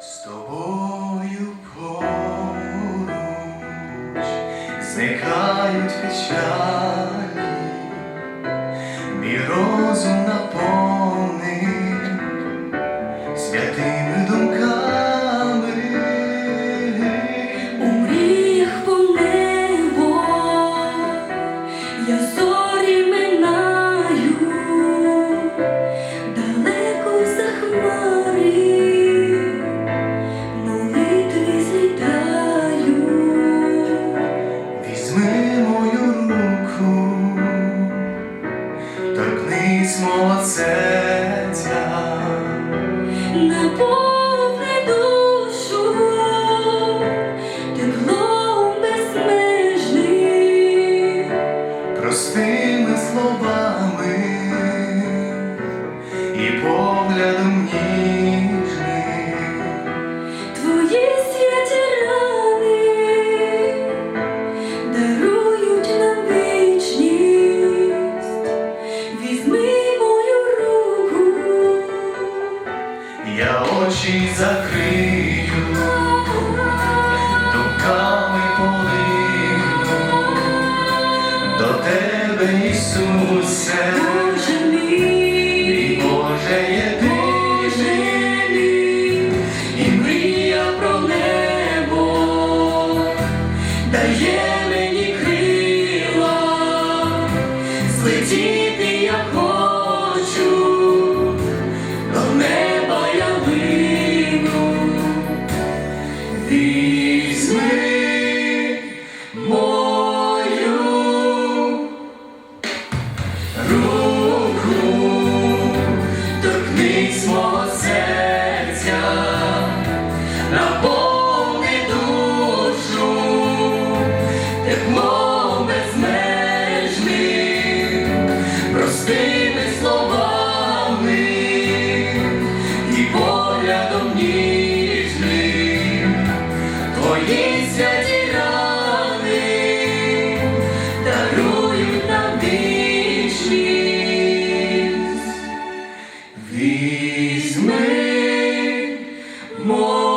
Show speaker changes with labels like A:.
A: з тобою поруч зникають печалі, мій розум наповнює. Словами і поглядом ніжним.
B: твої святі рани дарують нам вічність. Візьми мою руку.
A: Я очі закрию, Візьми мою руку, торкнись мого серця, наповни душу, теплом безмежним, простими словами і поглядом ніжним. Святі рани дарують нам вічність. Візьми, мою